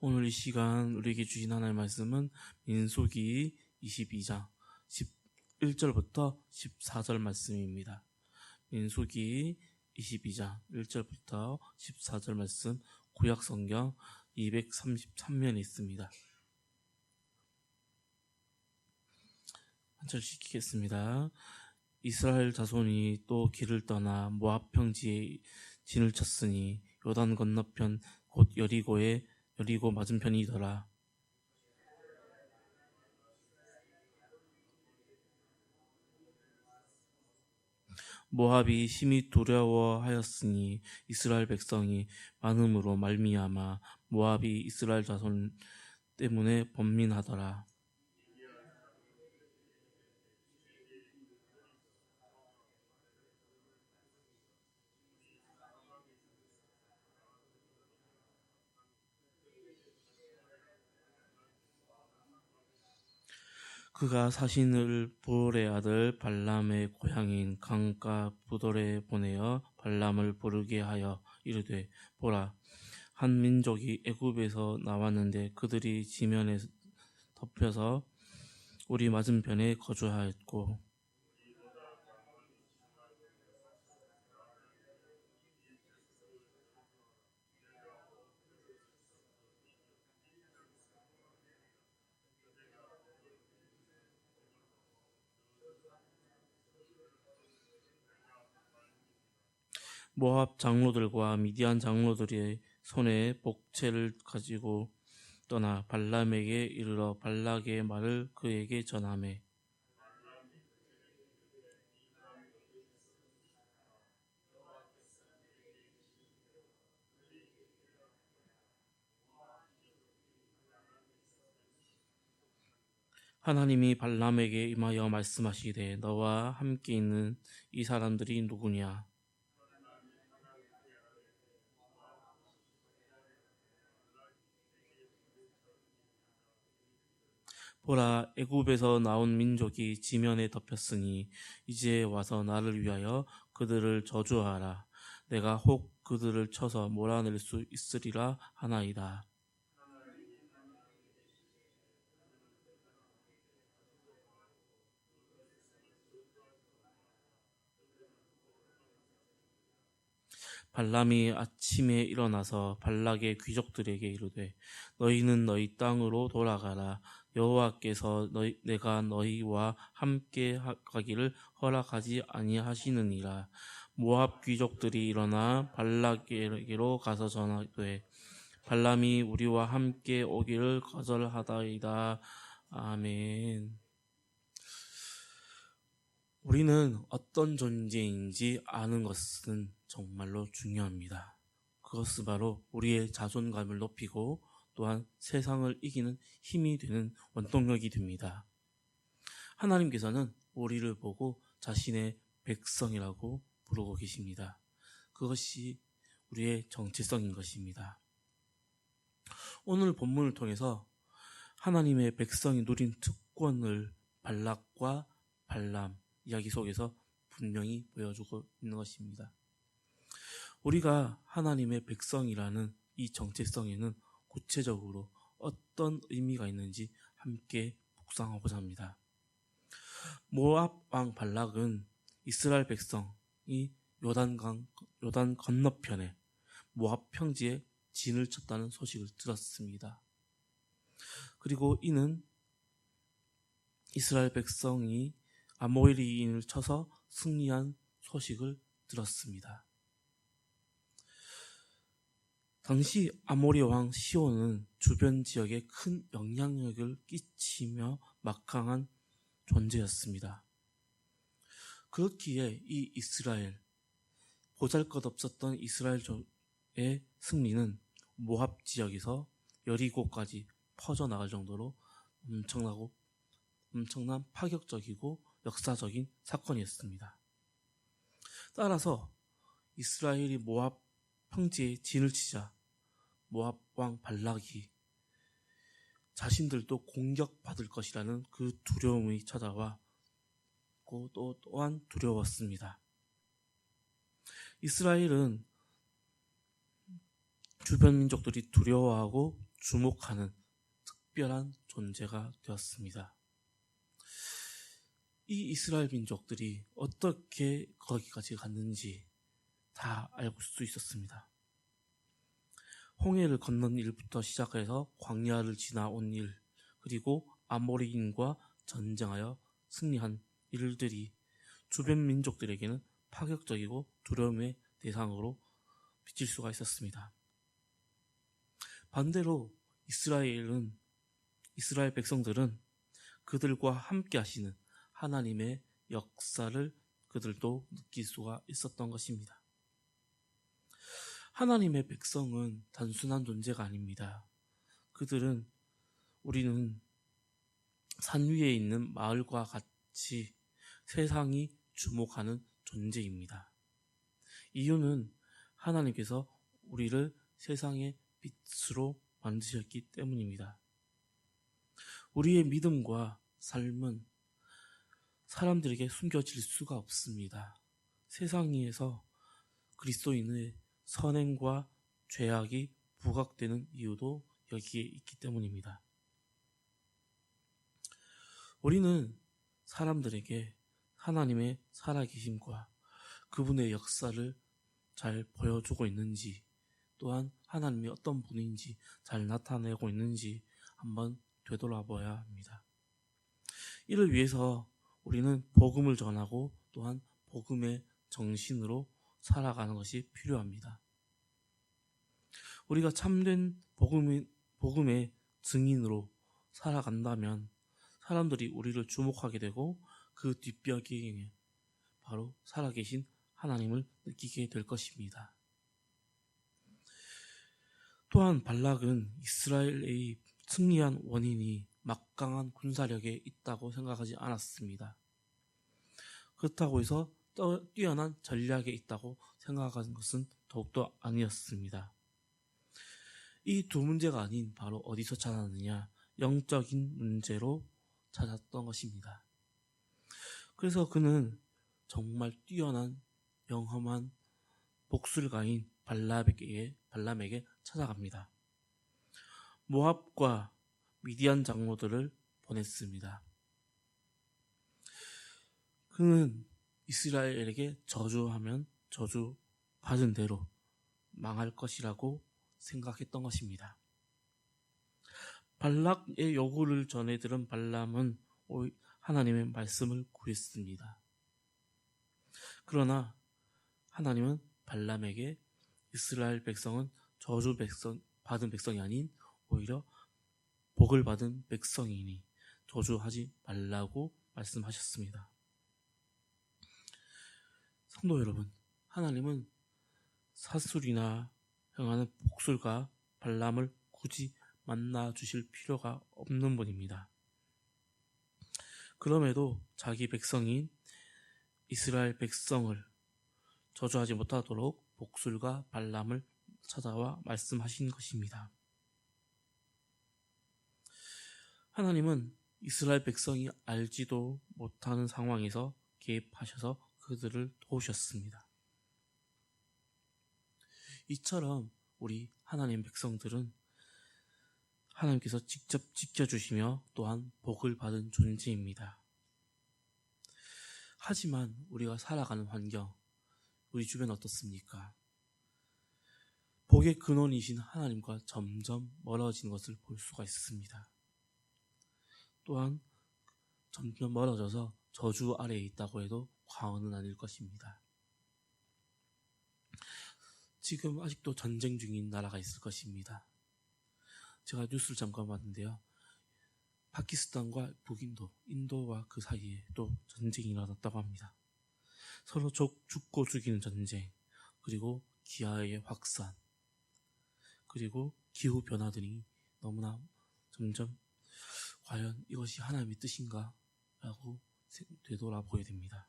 오늘 이 시간 우리에게 주신 하나님의 말씀은 민수기 22장 11절부터 14절 말씀입니다. 민수기 22장 1절부터 14절 말씀 구약 성경 233면에 있습니다. 한 절씩 읽겠습니다. 이스라엘 자손이 또 길을 떠나 모압 평지에 진을 쳤으니 요단 건너편 곧 여리고에 여리고 맞은편이더라. 모압이 심히 두려워하였으니 이스라엘 백성이 많음으로 말미암아 모압이 이스라엘 자손 때문에 번민하더라. 그가 사신을 부올의 아들 발람의 고향인 강가 부돌에 보내어 발람을 부르게 하여 이르되 보라 한 민족이 애굽에서 나왔는데 그들이 지면에 덮여서 우리 맞은편에 거주하였고 모압 장로들과 미디안 장로들의 손에 복채를 가지고 떠나 발람에게 이르러 발락의 말을 그에게 전하매 하나님이 발람에게 임하여 말씀하시되 너와 함께 있는 이 사람들이 누구냐 보라 애굽에서 나온 민족이 지면에 덮였으니 이제 와서 나를 위하여 그들을 저주하라. 내가 혹 그들을 쳐서 몰아낼 수 있으리라 하나이다. 발람이 아침에 일어나서 발락의 귀족들에게 이르되 너희는 너희 땅으로 돌아가라 여호와께서 너희, 내가 너희와 함께 가기를 허락하지 아니하시느니라. 모압 귀족들이 일어나 발락에게로 가서 전하되 발람이 우리와 함께 오기를 거절하다이다. 아멘. 우리는 어떤 존재인지 아는 것은 정말로 중요합니다. 그것은 바로 우리의 자존감을 높이고 또한 세상을 이기는 힘이 되는 원동력이 됩니다. 하나님께서는 우리를 보고 자신의 백성이라고 부르고 계십니다. 그것이 우리의 정체성인 것입니다. 오늘 본문을 통해서 하나님의 백성이 누린 특권을 발락과 발람 이야기 속에서 분명히 보여주고 있는 것입니다. 우리가 하나님의 백성이라는 이 정체성에는 구체적으로 어떤 의미가 있는지 함께 묵상하고자 합니다. 모압 왕 발락은 이스라엘 백성이 요단강 요단 건너편에 모압 평지에 진을 쳤다는 소식을 들었습니다. 그리고 이는 이스라엘 백성이 아모리인을 쳐서 승리한 소식을 들었습니다. 당시 아모리 왕 시온은 주변 지역에 큰 영향력을 끼치며 막강한 존재였습니다. 그렇기에 이 이스라엘, 보잘 것 없었던 이스라엘의 승리는 모압 지역에서 여리고까지 퍼져나갈 정도로 엄청나고 엄청난 파격적이고 역사적인 사건이었습니다. 따라서 이스라엘이 모압 평지에 진을 치자 모압 왕 발락이 자신들도 공격받을 것이라는 그 두려움이 찾아와 또 또한 두려웠습니다. 이스라엘은 주변 민족들이 두려워하고 주목하는 특별한 존재가 되었습니다. 이 이스라엘 민족들이 어떻게 거기까지 갔는지 다 알고 수 있었습니다. 홍해를 건넌 일부터 시작해서 광야를 지나온 일, 그리고 아모리인과 전쟁하여 승리한 일들이 주변 민족들에게는 파격적이고 두려움의 대상으로 비칠 수가 있었습니다. 반대로 이스라엘은 이스라엘 백성들은 그들과 함께 하시는 하나님의 역사를 그들도 느낄 수가 있었던 것입니다. 하나님의 백성은 단순한 존재가 아닙니다. 그들은 우리는 산 위에 있는 마을과 같이 세상이 주목하는 존재입니다. 이유는 하나님께서 우리를 세상의 빛으로 만드셨기 때문입니다. 우리의 믿음과 삶은 사람들에게 숨겨질 수가 없습니다. 세상 위에서 그리스도인의 선행과 죄악이 부각되는 이유도 여기에 있기 때문입니다. 우리는 사람들에게 하나님의 살아계심과 그분의 역사를 잘 보여주고 있는지 또한 하나님이 어떤 분인지 잘 나타내고 있는지 한번 되돌아봐야 합니다. 이를 위해서 우리는 복음을 전하고 또한 복음의 정신으로 살아가는 것이 필요합니다. 우리가 참된 복음의, 복음의 증인으로 살아간다면 사람들이 우리를 주목하게 되고 그 뒷벽에 바로 살아계신 하나님을 느끼게 될 것입니다. 또한 발락은 이스라엘의 승리한 원인이 막강한 군사력에 있다고 생각하지 않았습니다. 그렇다고 해서 뛰어난 전략에 있다고 생각하는 것은 더욱더 아니었습니다. 이 두 문제가 아닌 바로 어디서 찾았느냐 영적인 문제로 찾았던 것입니다. 그래서 그는 정말 뛰어난 영험한 복술가인 발람에게, 발람에게 찾아갑니다. 모압과 미디안 장로들을 보냈습니다. 그는 이스라엘에게 저주하면 저주 받은 대로 망할 것이라고 생각했던 것입니다. 발락의 요구를 전해 들은 발람은 하나님의 말씀을 구했습니다. 그러나 하나님은 발람에게 이스라엘 백성은 저주 백성 받은 백성이 아닌 오히려 복을 받은 백성이니 저주하지 말라고 말씀하셨습니다. 성도 여러분, 하나님은 사술이나 행하는 복술과 발람을 굳이 만나 주실 필요가 없는 분입니다. 그럼에도 자기 백성인 이스라엘 백성을 저주하지 못하도록 복술과 발람을 찾아와 말씀하신 것입니다. 하나님은 이스라엘 백성이 알지도 못하는 상황에서 개입하셔서 그들을 도우셨습니다. 이처럼 우리 하나님 백성들은 하나님께서 직접 지켜주시며 또한 복을 받은 존재입니다. 하지만 우리가 살아가는 환경, 우리 주변 어떻습니까? 복의 근원이신 하나님과 점점 멀어지는 것을 볼 수가 있습니다. 또한 점점 멀어져서 저주 아래에 있다고 해도 과언은 아닐 것입니다. 지금 아직도 전쟁 중인 나라가 있을 것입니다. 제가 뉴스를 잠깐 봤는데요. 파키스탄과 북인도, 인도와 그 사이에 또 전쟁이 일어났다고 합니다. 서로 죽고 죽이는 전쟁, 그리고 기아의 확산, 그리고 기후 변화들이 너무나 점점 과연 이것이 하나님의 뜻인가? 라고 되돌아보게 됩니다.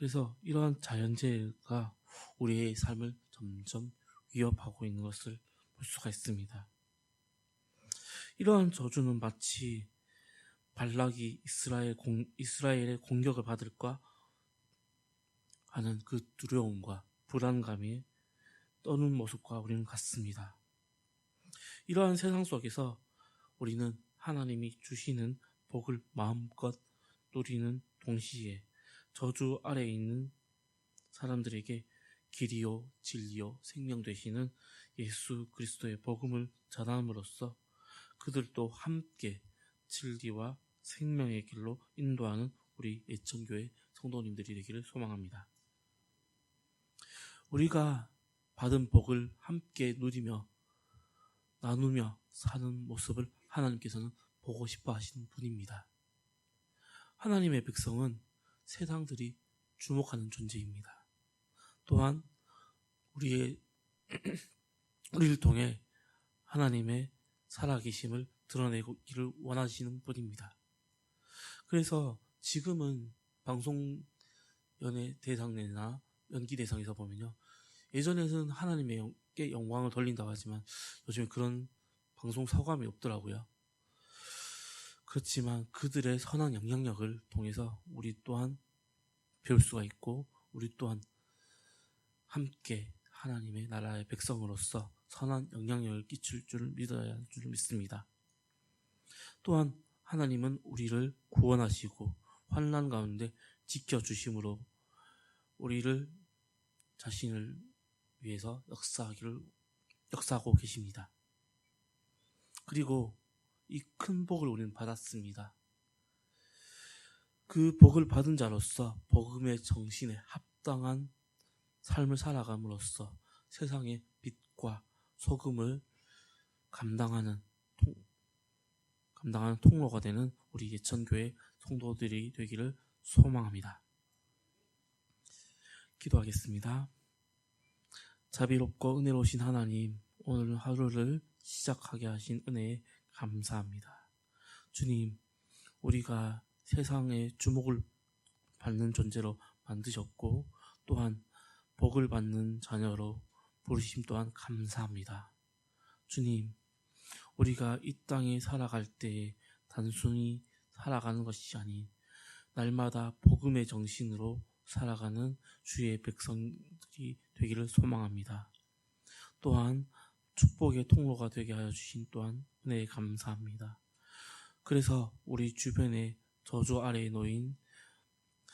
그래서 이러한 자연재해가 우리의 삶을 점점 위협하고 있는 것을 볼 수가 있습니다. 이러한 저주는 마치 발락이 이스라엘 공, 이스라엘의 공격을 받을까 하는 그 두려움과 불안감이 떠는 모습과 우리는 같습니다. 이러한 세상 속에서 우리는 하나님이 주시는 복을 마음껏 누리는 동시에 저주 아래에 있는 사람들에게 길이요 진리요 생명 되시는 예수 그리스도의 복음을 전함으로써 그들도 함께 진리와 생명의 길로 인도하는 우리 예천교회 성도님들이 되기를 소망합니다. 우리가 받은 복을 함께 누리며 나누며 사는 모습을 하나님께서는 보고 싶어 하시는 분입니다. 하나님의 백성은 세상들이 주목하는 존재입니다. 또한 우리의 우리를 통해 하나님의 살아계심을 드러내기를 원하시는 분입니다. 그래서 지금은 방송 연예 대상이나 연기 대상에서 보면요. 예전에는 하나님의 영광을 돌린다고 하지만 요즘 그런 방송 사과함이 없더라고요. 그렇지만 그들의 선한 영향력을 통해서 우리 또한 배울 수가 있고 우리 또한 함께 하나님의 나라의 백성으로서 선한 영향력을 끼칠 줄 믿어야 할 줄 믿습니다. 또한 하나님은 우리를 구원하시고 환란 가운데 지켜 주심으로 우리를 자신을 위해서 역사하기를 역사하고 계십니다. 그리고 이 큰 복을 우리는 받았습니다. 그 복을 받은 자로서 복음의 정신에 합당한 삶을 살아감으로써 세상의 빛과 소금을 감당하는 통, 감당하는 통로가 되는 우리 예천교회 성도들이 되기를 소망합니다. 기도하겠습니다. 자비롭고 은혜로우신 하나님, 오늘 하루를 시작하게 하신 은혜에 감사합니다. 주님, 우리가 세상의 주목을 받는 존재로 만드셨고, 또한 복을 받는 자녀로 부르심 또한 감사합니다. 주님, 우리가 이 땅에 살아갈 때 단순히 살아가는 것이 아닌 날마다 복음의 정신으로 살아가는 주의 백성들이 되기를 소망합니다. 또한 축복의 통로가 되게 하여 주신 또한 은혜에 감사합니다. 그래서 우리 주변에 저주 아래에 놓인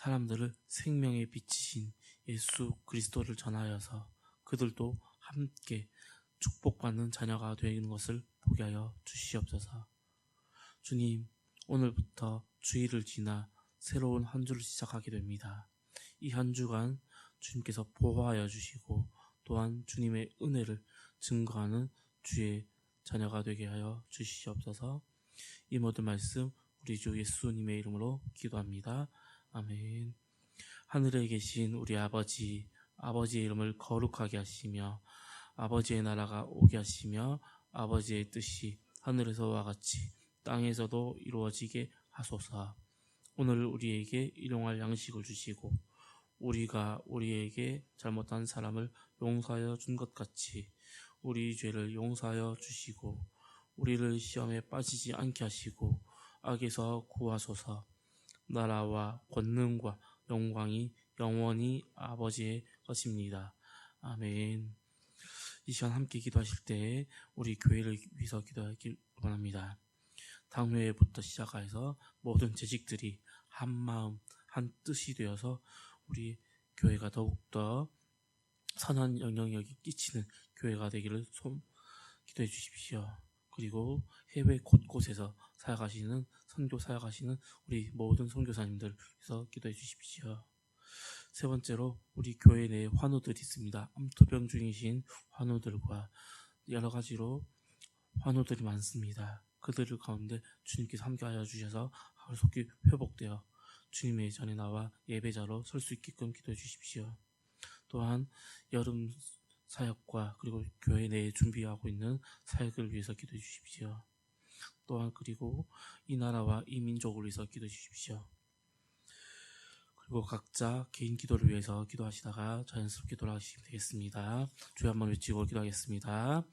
사람들을 생명에 비치신 예수 그리스도를 전하여서 그들도 함께 축복받는 자녀가 되는 것을 보게 하여 주시옵소서. 주님, 오늘부터 주일을 지나 새로운 한 주를 시작하게 됩니다. 이 한 주간 주님께서 보호하여 주시고 또한 주님의 은혜를 증거하는 주의 자녀가 되게 하여 주시옵소서. 이 모든 말씀 우리 주 예수님의 이름으로 기도합니다. 아멘. 하늘에 계신 우리 아버지, 아버지의 이름을 거룩하게 하시며 아버지의 나라가 오게 하시며 아버지의 뜻이 하늘에서와 같이 땅에서도 이루어지게 하소서. 오늘 우리에게 일용할 양식을 주시고 우리가 우리에게 잘못한 사람을 용서하여 준 것 같이 우리 죄를 용서하여 주시고 우리를 시험에 빠지지 않게 하시고 악에서 구하소서. 나라와 권능과 영광이 영원히 아버지의 것입니다. 아멘. 이 시간 함께 기도하실 때 우리 교회를 위해서 기도하길 원합니다. 당회부터 시작해서 모든 재직들이 한 마음, 한 뜻이 되어서 우리 교회가 더욱더 선한 영향력이 끼치는 교회가 되기를 손 기도해 주십시오. 그리고 해외 곳곳에서 살아가시는 선교 살아가시는 우리 모든 선교사님들에서 기도해 주십시오. 세 번째로 우리 교회 내에 환우들이 있습니다. 암투병 중이신 환우들과 여러 가지로 환우들이 많습니다. 그들을 가운데 주님께서 함께하여 주셔서 하루 속히 회복되어 주님의 전에 나와 예배자로 설 수 있게끔 기도해 주십시오. 또한 여름 사역과 그리고 교회 내에 준비하고 있는 사역을 위해서 기도해 주십시오. 또한 그리고 이 나라와 이 민족을 위해서 기도해 주십시오. 그리고 각자 개인 기도를 위해서 기도하시다가 자연스럽게 돌아가시면 되겠습니다. 주여 한번 외치고 기도하겠습니다.